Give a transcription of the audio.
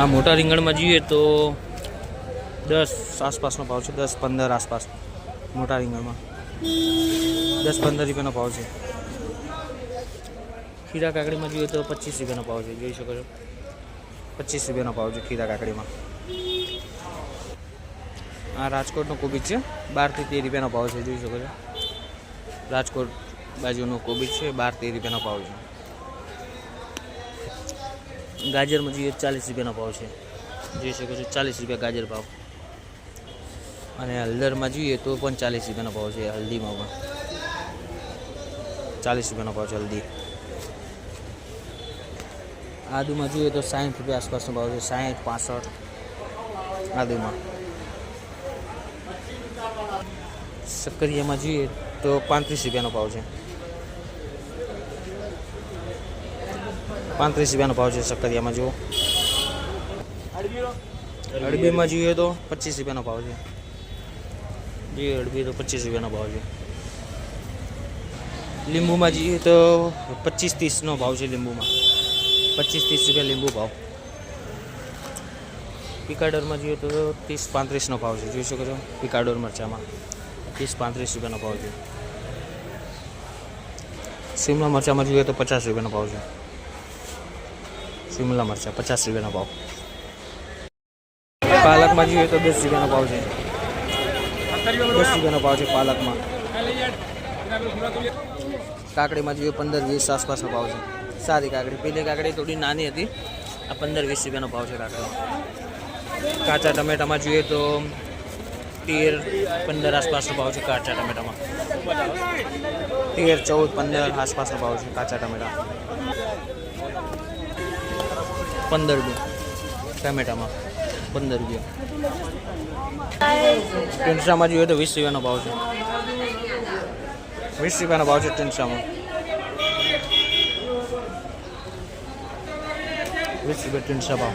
આ મોટા રીંગણમાં જોઈએ તો દસ આસપાસનો ભાવ છે, દસ પંદર આસપાસ મોટા રીંગણમાં. દસ પંદર રૂપિયાનો ભાવ છે. ખીરા કાકડીમાં જોઈએ તો પચીસ રૂપિયાનો ભાવ છે, જોઈ શકો છો. પચીસ રૂપિયાનો ભાવ છે ખીરા કાકડીમાં. આ રાજકોટનો કોબીજ છે બારથી તેર રૂપિયાનો ભાવ છે, જોઈ શકો છો. રાજકોટ બાજુનો કોબીજ છે, બાર તેર રૂપિયાનો ભાવ છે. ગાજરમાં જોઈએ ચાલીસ રૂપિયાનો ભાવ છે. જોઈ શકો છો, ચાલીસ રૂપિયા ગાજર ભાવ. અને હળદરમાં જોઈએ તો પણ ચાલીસ રૂપિયાનો ભાવ છે, હલ્દીમાં પણ. ચાલીસ રૂપિયાનો ભાવ છે હલ્દી. આદુમાં જોઈએ તો સાઠ રૂપિયા આસપાસનો ભાવ છે સાઠ પાસઠ, આદુમાં. સક્કરિયામાં જોઈએ તો પાંત્રીસ રૂપિયાનો ભાવ છે. પાંત્રીસ રૂપિયાનો ભાવ છે સક્કરિયામાં, જુઓ. અડબીમાં જોઈએ તો પચીસ રૂપિયાનો ભાવ છે. જોઈએ અડબી તો પચીસ રૂપિયાનો ભાવ છે. લીંબુમાં જોઈએ તો પચીસ ત્રીસનો ભાવ છે લીંબુમાં. પચીસ ત્રીસ રૂપિયા લીંબુ ભાવ. પિકાડોરમાં જોઈએ તો ત્રીસ પાંત્રીસનો ભાવ છે. જોઈ શકો છો પિકાડોર મરચામાં. ત્રીસ પાંત્રીસ રૂપિયાનો ભાવ છે. શિમલા મરચામાં જોઈએ તો પચાસ રૂપિયાનો ભાવ છે. શિમલા મરચા, પચાસ રૂપિયાનો ભાવ. પાલકમાં જોઈએ તો દસ રૂપિયાનો ભાવ છે. દસ રૂપિયાનો ભાવ છે પાલકમાં. કાકડીમાં જોઈએ પંદર વીસ આસપાસનો ભાવ છે. સારી કાકડી, પેલી કાકડી થોડી નાની હતી. આ પંદર વીસ રૂપિયાનો ભાવ છે કાકડી. કાચા ટમેટામાં જોઈએ તો તેર પંદર આસપાસનો ભાવ છે કાચા ટમેટામાં. તેર, ચૌદ, પંદર આસપાસનો ભાવ છે કાચા ટમેટા. પંદર રૂપિયા. ટામેટામાં. પંદર રૂપિયા. ટેન્સામાં જોઈએ તો વીસ રૂપિયાનો ભાવ છે. વીસ રૂપિયાનો ભાવ છે ટેન્સામાં વીસ રૂપિયા ટેન્સા ભાવ.